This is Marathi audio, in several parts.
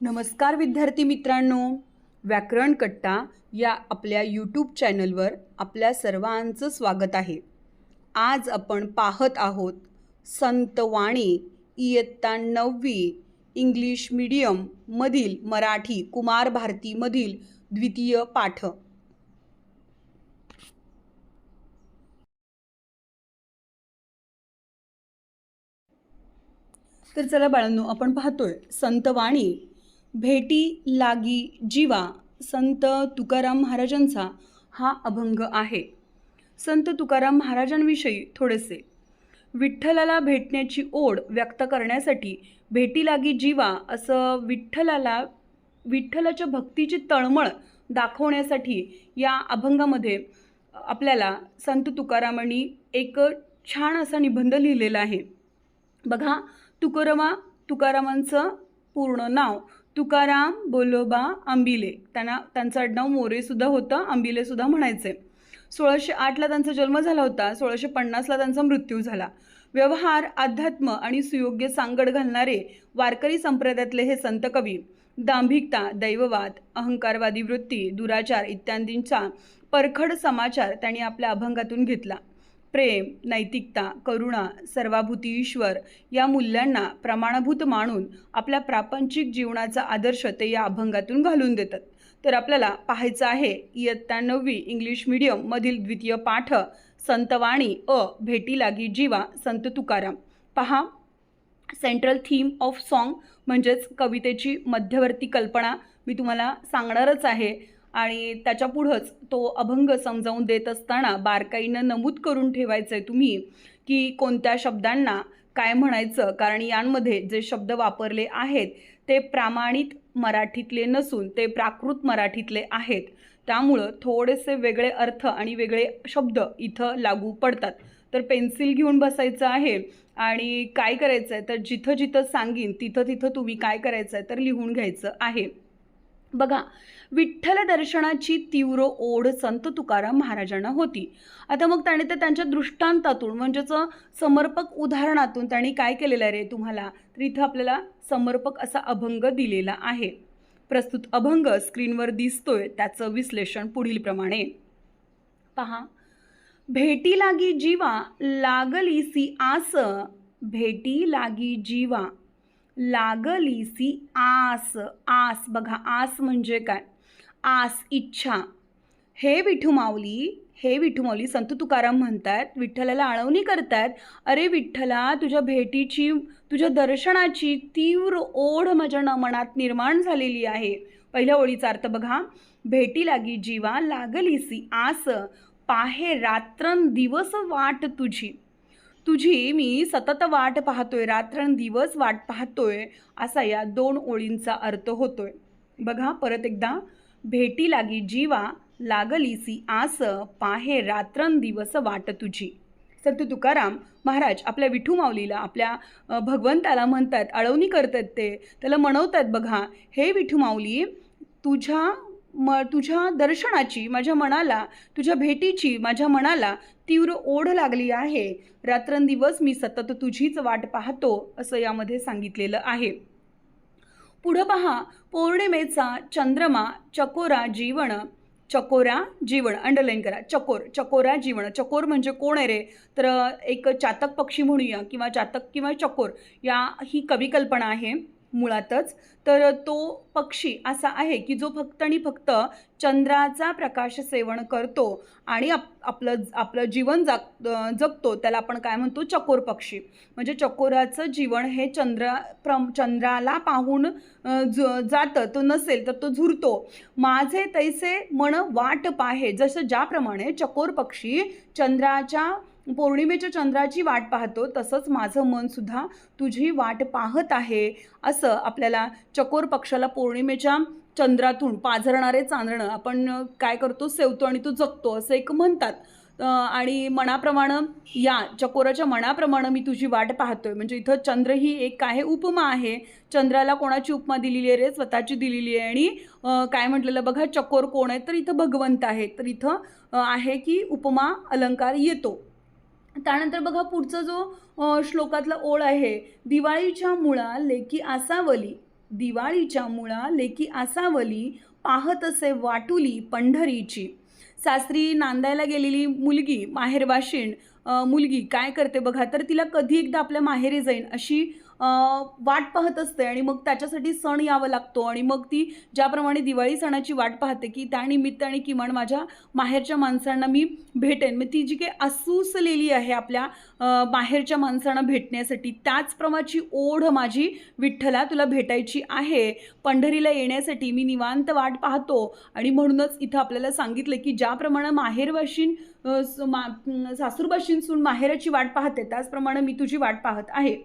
नमस्कार विद्यार्थी मित्रांनो. व्याकरण कट्टा या आपल्या यूट्यूब चॅनलवर आपल्या सर्वांचं स्वागत आहे. आज आपण पाहत आहोत संतवाणी इयत्ता नववी इंग्लिश मीडियममधील मराठी कुमार भारतीमधील द्वितीय पाठ. तर चला बाळांनो आपण पाहतोय संतवाणी भेटी लागी जीवा संत तुकाराम महाराजांचा हा अभंग आहे. संत तुकाराम महाराजांविषयी थोडेसे. विठ्ठलाला भेटण्याची ओढ व्यक्त करण्यासाठी भेटी लागी जीवा असं विठ्ठलाला विठ्ठलाच्या भक्तीची तळमळ दाखवण्यासाठी या अभंगामध्ये आपल्याला संत तुकारामांनी एक छान असा निबंध लिहिलेला आहे. बघा तुकारामा तुकारामांचं पूर्ण नाव तुकाराम बोलोबा आंबिले त्यांना त्यांचं आडनाव मोरेसुद्धा होतं आंबिलेसुद्धा म्हणायचे. सोळाशे आठला त्यांचा जन्म झाला होता सोळाशे पन्नासला त्यांचा मृत्यू झाला. व्यवहार अध्यात्म आणि सुयोग्य सांगड घालणारे वारकरी संप्रदायातले हे संत कवी दांभिकता दैववाद अहंकारवादी वृत्ती दुराचार इत्यादींचा परखड समाचार त्यांनी आपल्या अभंगातून घेतला. प्रेम नैतिकता करुणा सर्वाभूती ईश्वर या मूल्यांना प्रमाणभूत मानून आपल्या प्रापंचिक जीवनाचा आदर्श ते या अभंगातून घालून देतात. तर आपल्याला पाहायचं आहे इयत्ता नववी इंग्लिश मीडियममधील द्वितीय पाठ संतवाणी अ भेटी लागी जीवा संत तुकाराम. पहा. सेंट्रल थीम ऑफ सॉन्ग म्हणजेच कवितेची मध्यवर्ती कल्पना मी तुम्हाला सांगणारच आहे. आणि त्याच्या पुढंच तो अभंग समजावून देत असताना बारकाईनं नमूद करून ठेवायचं आहे तुम्ही की कोणत्या शब्दांना काय म्हणायचं? कारण यांमध्ये जे शब्द वापरले आहेत ते प्रामाणित मराठीतले नसून ते प्राकृत मराठीतले आहेत. त्यामुळं थोडेसे वेगळे अर्थ आणि वेगळे शब्द इथं लागू पडतात. तर पेन्सिल घेऊन बसायचं आहे आणि काय करायचं आहे तर जिथं जिथं सांगीन तिथं तिथं तुम्ही काय करायचं आहे तर लिहून घ्यायचं आहे. बघा विठ्ठल दर्शनाची तीव्र ओढ संत तुकाराम महाराजांना होती. आता मग त्याने तर त्यांच्या दृष्टांतातून म्हणजेच समर्पक उदाहरणातून त्यांनी काय केलेलं आहे रे तुम्हाला? तर इथं आपल्याला समर्पक असा अभंग दिलेला आहे. प्रस्तुत अभंग स्क्रीनवर दिसतोय त्याचं विश्लेषण पुढीलप्रमाणे. पहा. भेटी लागी जीवा लागलीसी आस भेटी लागी जीवा लागलीसी आस. आस बघा आस म्हणजे काय? आस इच्छा. हे विठू माऊली हे विठू माऊली संत तुकाराम म्हणतात विठ्ठलाला आळवणी करतात अरे विठ्ठला तुझ्या भेटीची तुझ्या दर्शनाची तीव्र ओढ माझ्या न मनात निर्माण झालेली आहे. पहिल्या ओळीचा अर्थ बघा भेटी लागी जीवा लागलीसी आस. पाहे रात्रन दिवस वाट तुझी. तुझी मी सतत वाट पाहतोय रात्रंदिवस वाट पाहतोय असा या दोन ओळींचा अर्थ होतोय. बघा परत एकदा. भेटी लागी जीवा लागलीसी आस पाहे रात्रंदिवस वाट तुझी. संत तुकाराम महाराज आपल्या विठू माऊलीला आपल्या भगवंताला म्हणतात अळवणी करतात ते. त्याला म्हणवतात बघा हे विठू माऊली तुझ्या म तुझ्या दर्शनाची माझ्या मनाला तुझ्या भेटीची माझ्या मनाला तीव्र ओढ लागली आहे. रात्रंदिवस मी सतत तुझीच वाट पाहतो असं यामध्ये सांगितलेलं आहे. पुढं पहा. पौर्णिमेचा चंद्रमा चकोरा जीवन चकोरा जीवन अंडरलाईन करा. चकोर चकोरा जीवन. चकोर म्हणजे कोण आहे रे? तर एक चातक पक्षी म्हणूया किंवा चातक किंवा चकोर या ही कविकल्पना आहे. मुळातच. तर तो पक्षी असा आहे की जो फक्त आणि फक्त चंद्राचा प्रकाश सेवन करतो आणि आप आपलं आपलं जीवन जाग जगतो. त्याला आपण काय म्हणतो? चकोर पक्षी. म्हणजे चकोराचं जीवन हे चंद्र प्र चंद्राला पाहून ज जातं. तो नसेल तर तो झुरतो. माझे तैसे मन वाट पाहे. जसं ज्याप्रमाणे चकोर पक्षी चंद्राच्या पौर्णिमेच्या चंद्राची वाट पाहतो तसंच माझं मनसुद्धा तुझी वाट पाहत आहे असं आपल्याला चकोर पक्षाला पौर्णिमेच्या चंद्रातून पाझरणारे चांदणं आपण काय करतो सेवतो आणि तो जगतो असं एक म्हणतात. आणि मनाप्रमाणे या चकोराच्या मनाप्रमाणे मी तुझी वाट पाहतोय. म्हणजे इथं चंद्र ही एक काय उपमा आहे. चंद्राला कोणाची उपमा दिलेली आहे रे? स्वतःची दिलेली आहे. आणि काय म्हटलेलं बघा चकोर कोण आहे? तर इथं भगवंत आहे. तर इथं आहे की उपमा अलंकार येतो. त्यानंतर बघा पुढचा जो श्लोकातला ओळ आहे दिवाळीच्या मुळा लेकी आसावली दिवाळीच्या मुळा लेकी आसावली पाहत असे वाटुली पंढरीची. सासरी नांदायला गेलेली मुलगी माहेरवाशीण मुलगी काय करते बघा तर तिला कधी एकदा आपल्या माहेरी जाईन अशी वाट पाहत असते आणि मग त्याच्यासाठी सण यावं लागतो आणि मग ती ज्याप्रमाणे दिवाळी सणाची वाट पाहते की त्यानिमित्ताने किमान माझ्या माहेरच्या माणसांना मी भेटेन. मग ती जी काही असूसलेली आहे आपल्या माहेरच्या माणसांना भेटण्यासाठी त्याचप्रमाणची ओढ माझी विठ्ठला तुला भेटायची आहे. पंढरीला येण्यासाठी मी निवांत वाट पाहतो आणि म्हणूनच इथं आपल्याला सांगितलं की ज्याप्रमाणे माहेरवाशीन मा सासूरबाशींसून माहेराची वाट पाहते त्याचप्रमाणे मी तुझी वाट पाहत आहे.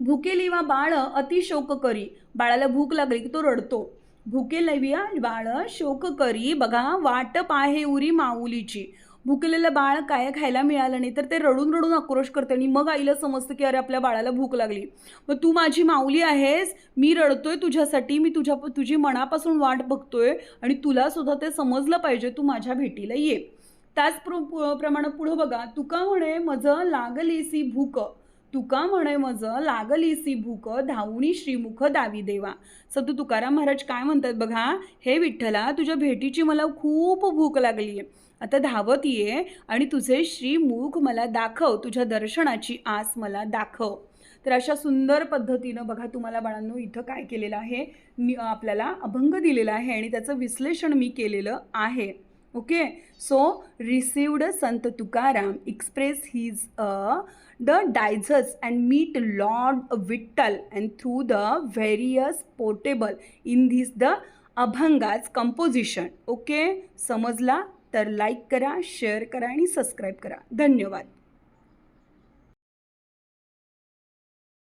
भुकेली वा बाळ अतिशोक करी बाळाला भूक लागली की तो रडतो. भुकेलविया बाळ शोक करी बघा वाट पाहे उरी माऊलीची. भुकेलेलं बाळ काय खायला मिळालं नाही तर ते रडून रडून आक्रोश करते आणि मग आईला समजतं की अरे आपल्या बाळाला भूक लागली. मग तू माझी माऊली आहेस मी रडतोय तुझ्यासाठी मी तुझ्या तुझी मनापासून वाट बघतोय आणि तुला सुद्धा ते समजलं पाहिजे तू माझ्या भेटीला ये. त्याच प्र पु- प्रमाणे पुढं बघा तुका म्हणे मज लागलीसी भूक. तुका म्हणे मज लागलीसी भूक धावणी श्रीमुख दावी देवा. संत तुकाराम महाराज काय म्हणतात बघा हे विठ्ठला तुझ्या भेटीची मला खूप भूक लागली आहे आता धावत ये आणि तुझे श्रीमुख मला दाखव. तुझ्या दर्शनाची आस मला दाखव. तर अशा सुंदर पद्धतीनं बघा तुम्हाला बाळांनो इथं काय केलेलं आहे? मी आपल्याला अभंग दिलेला आहे आणि त्याचं विश्लेषण मी केलेलं आहे. Okay so received Sant Tukaram expresses his a the desires and meet lord Vitthal and through the various portable in this the अभंगाज composition okay समजला? तर लाईक करा शेअर करा आणि सबस्क्राईब करा. धन्यवाद.